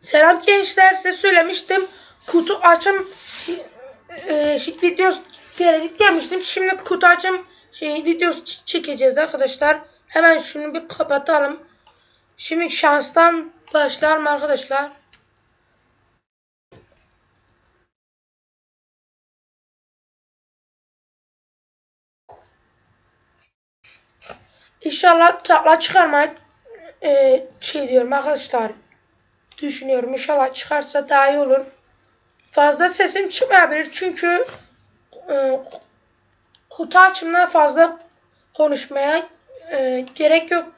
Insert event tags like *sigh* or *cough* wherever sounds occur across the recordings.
Selam gençler size söylemiştim. Kutu açım e, şey, video gelecek demiştim. Şimdi kutu açım şey videosu çekeceğiz arkadaşlar. Hemen şunu bir kapatalım. Şimdi şanstan başlayalım arkadaşlar. İnşallah takla çıkarmayı e, şey diyorum arkadaşlar. Düşünüyorum. İnşallah çıkarsa daha iyi olur. Fazla sesim çıkmayabilir çünkü e, kutu açımdan fazla konuşmaya e, gerek yok.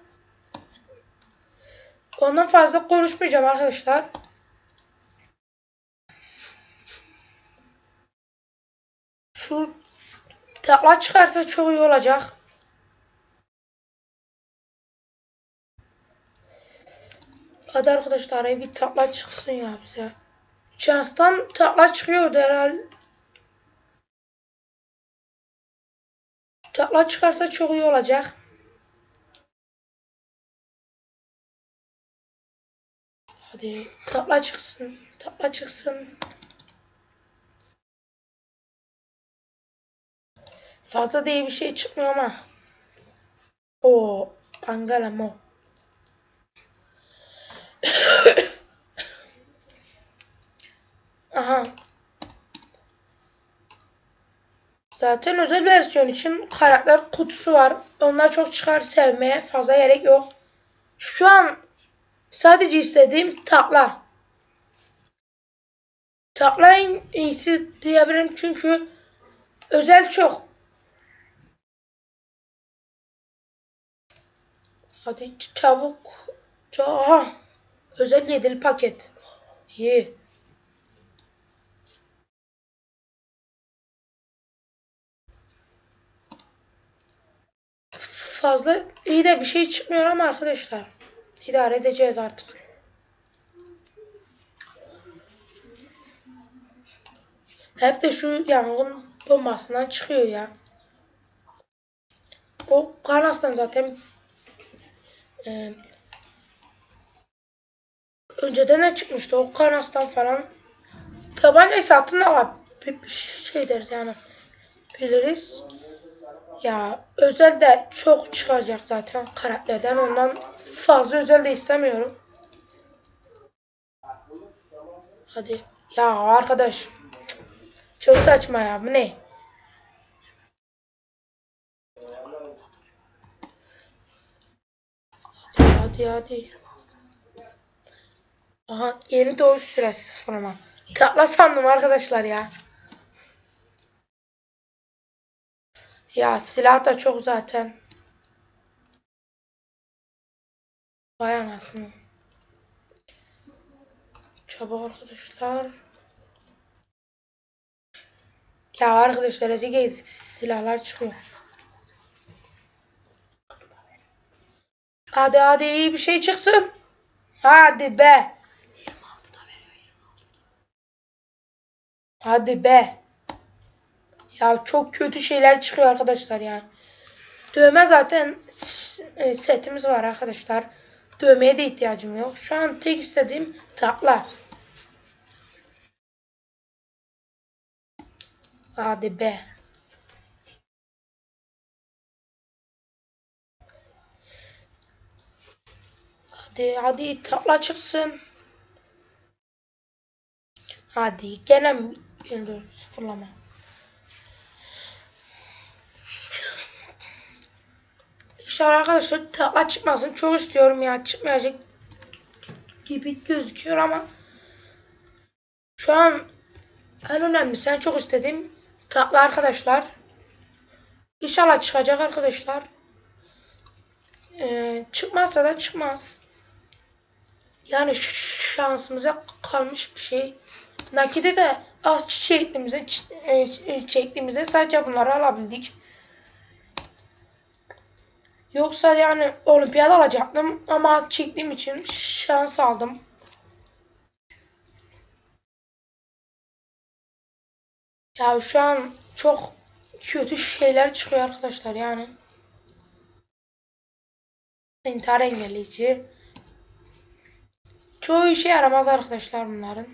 Ondan fazla konuşmayacağım arkadaşlar. Şu takla çıkarsa çok iyi olacak. Hadi arkadaşlar araya bir takla çıksın ya bize. Şanstan takla çıkıyordu herhalde. Takla çıkarsa çok iyi olacak. Hadi takla çıksın. Takla çıksın. Fazla değil bir şey çıkmıyor ama. O Angela Mo. Aha. Zaten özel versiyon için karakter kutusu var. Onlar çok çıkar sevmeye fazla gerek yok. Şu an sadece istediğim takla. Takla en iyisi diyebilirim çünkü özel çok. Hadi çabuk. Aha. Özel yedili paket. İyi. Fazla iyi de bir şey çıkmıyor ama arkadaşlar. İdare edeceğiz artık. Hep de şu yangın bombasından çıkıyor ya. O kanastan zaten e, önceden ne çıkmıştı o kanastan falan tabancayı satın alıp bir bir şey deriz yani biliriz. Ya özel de çok çıkacak zaten karakterden ondan fazla özel de istemiyorum. Hadi. Ya arkadaş. Çok saçma ya bu ne? Hadi hadi hadi. Aha yeni doğuş süresi sıfırlama. Takla sandım arkadaşlar ya. Ya silah da çok zaten. Vay anasını. Çabuk arkadaşlar. Ya arkadaşlar ezik silahlar çıkıyor. Hadi hadi iyi bir şey çıksın. Hadi be. Hadi be. Ya çok kötü şeyler çıkıyor arkadaşlar ya. Dövme zaten e, setimiz var arkadaşlar. Dövmeye de ihtiyacım yok. Şu an tek istediğim takla. Hadi be. Hadi hadi takla çıksın. Hadi gene sıfırlama. Arkadaşlar takla çıkmasın. Çok istiyorum ya. Çıkmayacak gibi gözüküyor ama şu an en önemli sen çok istediğim takla arkadaşlar. İnşallah çıkacak arkadaşlar. Ee, çıkmazsa da çıkmaz. Yani şansımıza kalmış bir şey. Nakide de az çektiğimizde, çektiğimizde sadece bunları alabildik. Yoksa yani olimpiyat alacaktım ama çektiğim için şans aldım. Ya şu an çok kötü şeyler çıkıyor arkadaşlar yani. İntihar engelleyici. Çoğu işe yaramaz arkadaşlar bunların.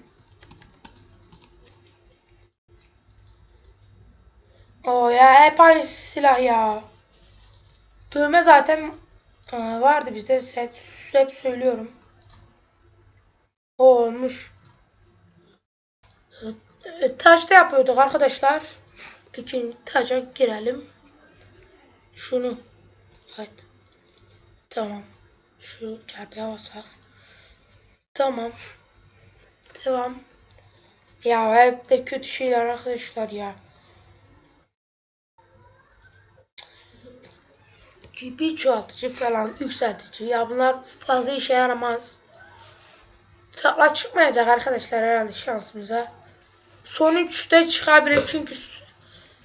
O ya hep aynı silah ya. Dövme zaten e, vardı bizde set hep söylüyorum. O olmuş. E, Taşta yapıyorduk arkadaşlar. İkinci taca girelim. Şunu. Evet. Tamam. Şu çarpıya basak. Tamam. Devam. Ya hep de kötü şeyler arkadaşlar ya. GP çoğaltıcı falan yükseltici. Ya bunlar fazla işe yaramaz. Takla çıkmayacak arkadaşlar herhalde şansımıza. Son 3'te çıkabilir çünkü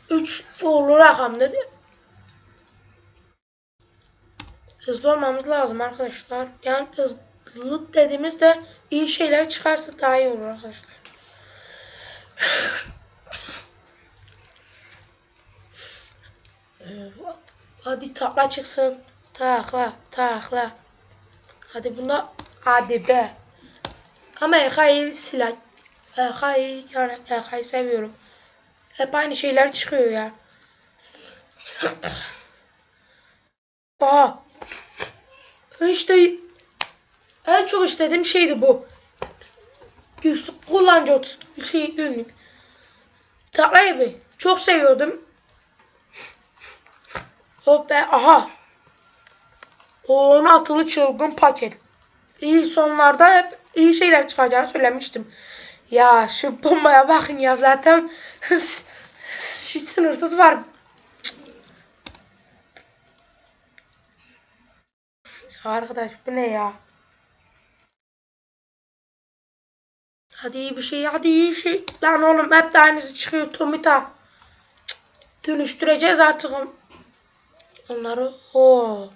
3 uğurlu rakamdır. Hızlı olmamız lazım arkadaşlar. Yani hızlı dediğimizde iyi şeyler çıkarsa daha iyi olur arkadaşlar. *sniffs* Hadi takla çıksın. Takla, takla. Hadi buna hadi be. Ama EK'yi silah. EK'yi yani EK'yi seviyorum. Hep aynı şeyler çıkıyor ya. *coughs* Aha. İşte en çok istediğim şeydi bu. Kullanıcı şey günlük. Takla gibi. Çok seviyordum. Hop be aha. O 16'lı çılgın paket. İyi sonlarda hep iyi şeyler çıkacağını söylemiştim. Ya şu bombaya bakın ya zaten *laughs* şu sınırsız var. Arkadaş bu ne ya? Hadi iyi bir şey hadi iyi şey. Lan oğlum hep de aynısı çıkıyor Tomita. Dönüştüreceğiz artık onları. Oo.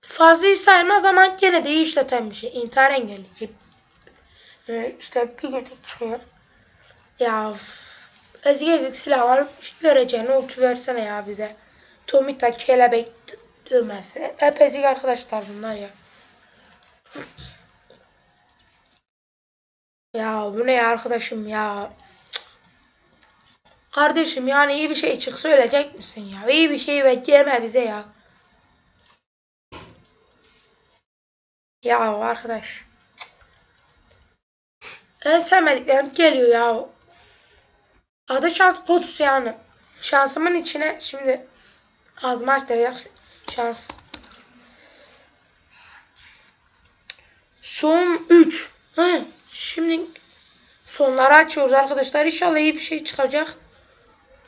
Fazla sayılmaz ama gene de işleten bir şey. İntihar engelleyici. Ee, işte bir gece çıkıyor. Ya ezik ezik silahlar vereceğini ulti versene ya bize. Tomita kelebek dövmesi. Hep ezik arkadaşlar bunlar ya. Ya bu ne ya arkadaşım ya. Kardeşim yani iyi bir şey çık söyleyecek misin ya? İyi bir şey bekleme bize ya. Ya arkadaş. En sevmediklerim geliyor ya. Adı şans kodusu yani. Şansımın içine şimdi ağzımı açtıracak şans. Son 3. Şimdi sonları açıyoruz arkadaşlar. İnşallah iyi bir şey çıkacak.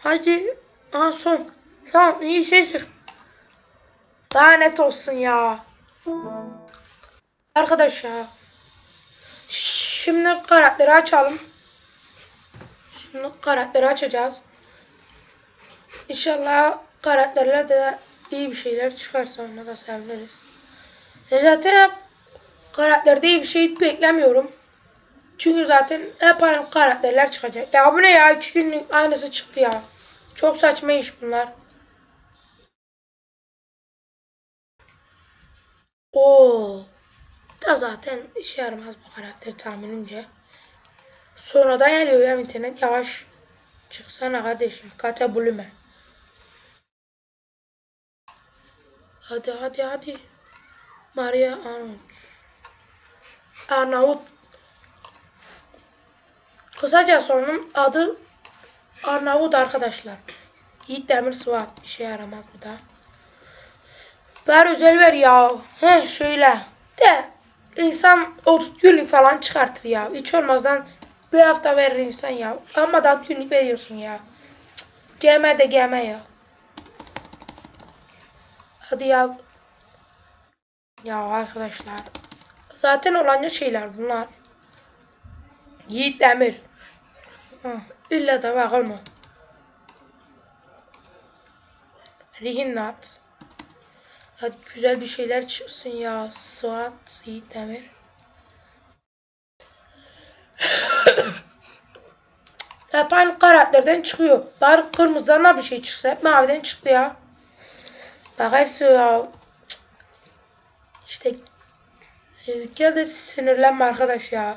Hadi. Aa son. Tamam iyi şey çık. Daha net olsun ya. Arkadaşlar. Şimdi karakteri açalım. Şimdi karakteri açacağız. İnşallah karakterler de iyi bir şeyler çıkarsa ona da seviniriz. E zaten karakterde iyi bir şey beklemiyorum. Çünkü zaten hep aynı karakterler çıkacak. Ya bu ne ya? 2 günlük aynısı çıktı ya. Çok saçma iş bunlar. Oo. Da zaten işe yaramaz bu karakter tahminimce. Sonradan geliyor ya internet yavaş. Çıksana kardeşim. Kate bulume. Hadi hadi hadi. Maria Arnavut. Arnavut. Kısaca onun adı Arnavut arkadaşlar. Yiğit Demir Suat. işe yaramaz bu da. Ver özel ver ya. He şöyle. De insan 30 günlük falan çıkartır ya. Hiç olmazdan bir hafta verir insan ya. Ama da günlük veriyorsun ya. Geme de geme ya. Hadi ya. Ya arkadaşlar. Zaten olan şeyler bunlar. Yiğit Demir. Hı, illa da bakılma. Rihinnat. Hadi güzel bir şeyler çıksın ya. Suat, Yiğit Demir. Hep aynı karakterden çıkıyor. Bari kırmızıdan da bir şey çıksa. Hep maviden çıktı ya. Bak hepsi ya. İşte Gel de sinirlenme arkadaş ya.